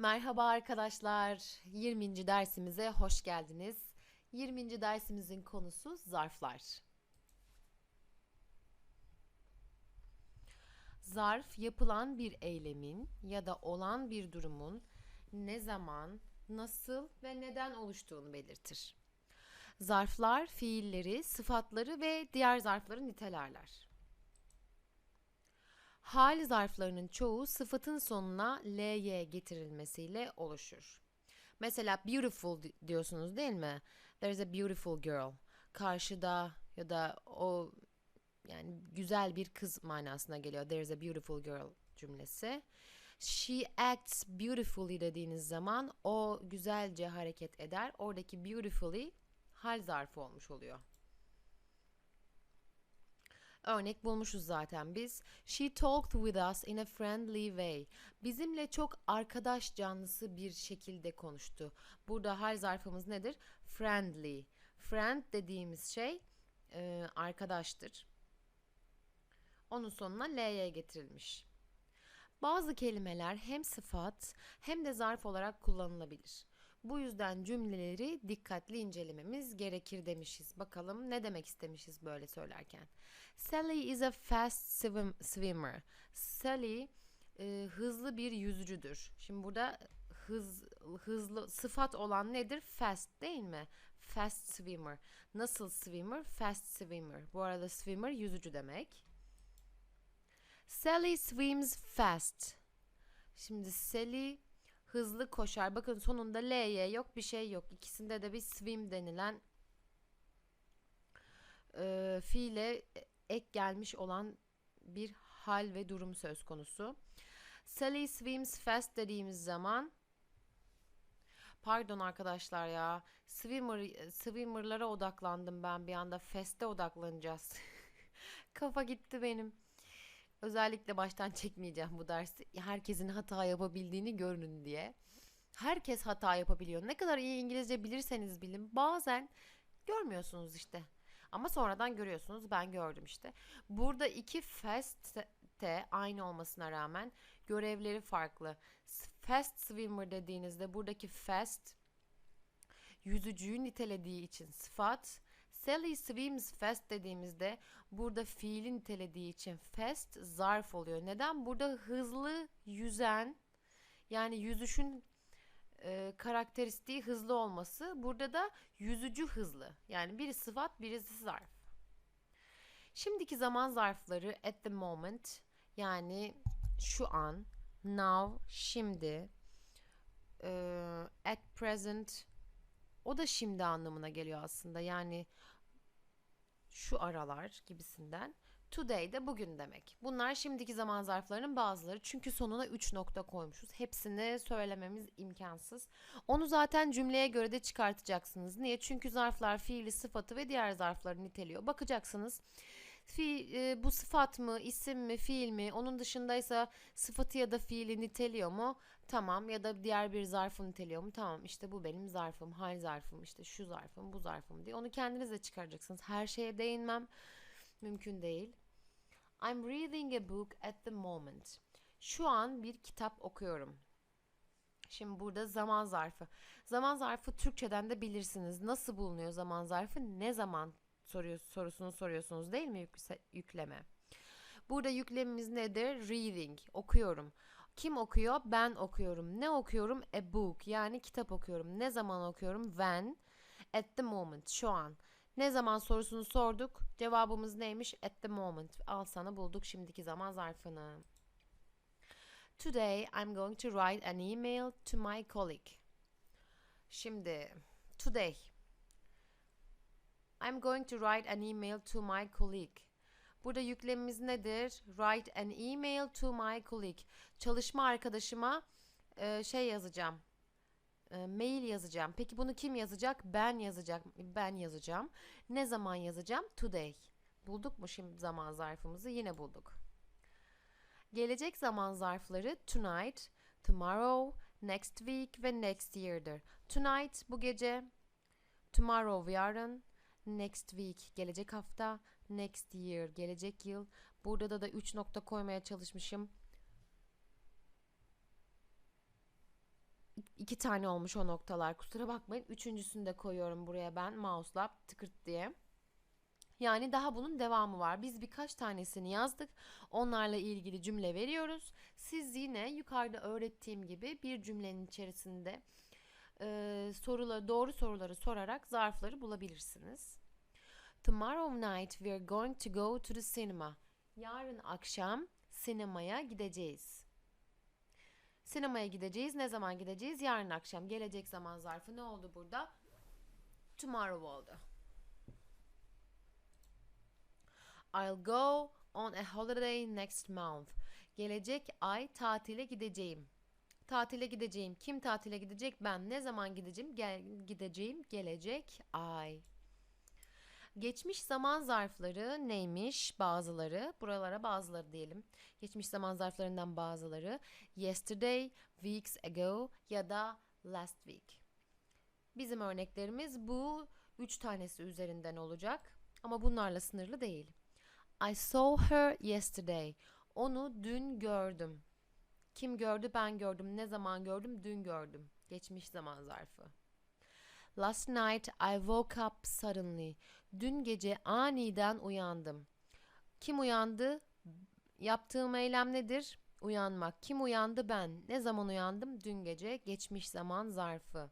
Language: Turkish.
Merhaba arkadaşlar. 20. dersimize hoş geldiniz. 20. dersimizin konusu zarflar. Zarf yapılan bir eylemin ya da olan bir durumun ne zaman, nasıl ve neden oluştuğunu belirtir. Zarflar fiilleri, sıfatları ve diğer zarfları nitelerler. Hal zarflarının çoğu sıfatın sonuna ly getirilmesiyle oluşur. Mesela beautiful di- diyorsunuz değil mi? There's a beautiful girl. Karşıda ya da o yani güzel bir kız manasına geliyor. There's a beautiful girl cümlesi. She acts beautifully dediğiniz zaman o güzelce hareket eder. Oradaki beautifully hal zarfı olmuş oluyor. Örnek bulmuşuz zaten biz. She talked with us in a friendly way. Bizimle çok arkadaş canlısı bir şekilde konuştu. Burada hal zarfımız nedir? Friendly. Friend dediğimiz şey e, arkadaştır. Onun sonuna ly getirilmiş. Bazı kelimeler hem sıfat hem de zarf olarak kullanılabilir. Bu yüzden cümleleri dikkatli incelememiz gerekir demişiz. Bakalım ne demek istemişiz böyle söylerken. Sally is a fast swim- swimmer. Sally e, hızlı bir yüzücüdür. Şimdi burada hız hızlı sıfat olan nedir? Fast değil mi? Fast swimmer. Nasıl swimmer? Fast swimmer. Bu arada swimmer yüzücü demek. Sally swims fast. Şimdi Sally hızlı koşar. Bakın sonunda L'ye yok bir şey yok. İkisinde de bir swim denilen e, fiile ek gelmiş olan bir hal ve durum söz konusu. Sally swims fast dediğimiz zaman Pardon arkadaşlar ya. Swimmer, swimmer'lara odaklandım ben bir anda. Fast'e odaklanacağız. Kafa gitti benim. Özellikle baştan çekmeyeceğim bu dersi. Herkesin hata yapabildiğini görün diye. Herkes hata yapabiliyor. Ne kadar iyi İngilizce bilirseniz bilin bazen görmüyorsunuz işte. Ama sonradan görüyorsunuz. Ben gördüm işte. Burada iki fast de aynı olmasına rağmen görevleri farklı. Fast swimmer dediğinizde buradaki fast yüzücüyü nitelediği için sıfat. Sally swims fast dediğimizde burada fiili nitelediği için fast zarf oluyor. Neden? Burada hızlı yüzen yani yüzüşün e, karakteristiği hızlı olması. Burada da yüzücü hızlı. Yani biri sıfat birisi zarf. Şimdiki zaman zarfları at the moment yani şu an, now, şimdi, e, at present o da şimdi anlamına geliyor aslında. Yani şu aralar gibisinden. Today de bugün demek. Bunlar şimdiki zaman zarflarının bazıları. Çünkü sonuna 3 nokta koymuşuz. Hepsini söylememiz imkansız. Onu zaten cümleye göre de çıkartacaksınız. Niye? Çünkü zarflar fiili, sıfatı ve diğer zarfları niteliyor. Bakacaksınız. Fi, e, bu sıfat mı, isim mi, fiil mi? Onun dışındaysa sıfatı ya da fiili niteliyor mu? Tamam. Ya da diğer bir zarfı niteliyor mu? Tamam. İşte bu benim zarfım, hal zarfım, işte şu zarfım, bu zarfım diye. Onu kendiniz de çıkaracaksınız. Her şeye değinmem mümkün değil. I'm reading a book at the moment. Şu an bir kitap okuyorum. Şimdi burada zaman zarfı. Zaman zarfı Türkçeden de bilirsiniz. Nasıl bulunuyor zaman zarfı? Ne zaman soruyor, sorusunu soruyorsunuz değil mi yükleme? Burada yüklemimiz nedir? Reading. Okuyorum. Kim okuyor? Ben okuyorum. Ne okuyorum? A book. Yani kitap okuyorum. Ne zaman okuyorum? When. At the moment. Şu an. Ne zaman sorusunu sorduk. Cevabımız neymiş? At the moment. Al sana bulduk şimdiki zaman zarfını. Today I'm going to write an email to my colleague. Şimdi today I'm going to write an email to my colleague. Burada yüklemimiz nedir? Write an email to my colleague. Çalışma arkadaşıma e, şey yazacağım. E, mail yazacağım. Peki bunu kim yazacak? Ben yazacak. Ben yazacağım. Ne zaman yazacağım? Today. Bulduk mu şimdi zaman zarfımızı? Yine bulduk. Gelecek zaman zarfları tonight, tomorrow, next week ve next year'dır. Tonight bu gece, tomorrow yarın, next week gelecek hafta, next year gelecek yıl. Burada da da 3 nokta koymaya çalışmışım. iki tane olmuş o noktalar. Kusura bakmayın. Üçüncüsünü de koyuyorum buraya ben mouse'la tıkırt diye. Yani daha bunun devamı var. Biz birkaç tanesini yazdık. Onlarla ilgili cümle veriyoruz. Siz yine yukarıda öğrettiğim gibi bir cümlenin içerisinde e, soruları, doğru soruları sorarak zarfları bulabilirsiniz. Tomorrow night we are going to go to the cinema. Yarın akşam sinemaya gideceğiz. Sinemaya gideceğiz. Ne zaman gideceğiz? Yarın akşam. Gelecek zaman zarfı ne oldu burada? Tomorrow oldu. I'll go on a holiday next month. Gelecek ay tatile gideceğim. Tatile gideceğim. Kim tatile gidecek? Ben. Ne zaman gideceğim? Gel gideceğim. Gelecek ay. Geçmiş zaman zarfları neymiş? Bazıları, buralara bazıları diyelim. Geçmiş zaman zarflarından bazıları yesterday, weeks ago ya da last week. Bizim örneklerimiz bu üç tanesi üzerinden olacak ama bunlarla sınırlı değil. I saw her yesterday. Onu dün gördüm. Kim gördü? Ben gördüm. Ne zaman gördüm? Dün gördüm. Geçmiş zaman zarfı. Last night I woke up suddenly. Dün gece aniden uyandım. Kim uyandı? Yaptığım eylem nedir? Uyanmak. Kim uyandı? Ben. Ne zaman uyandım? Dün gece. Geçmiş zaman zarfı.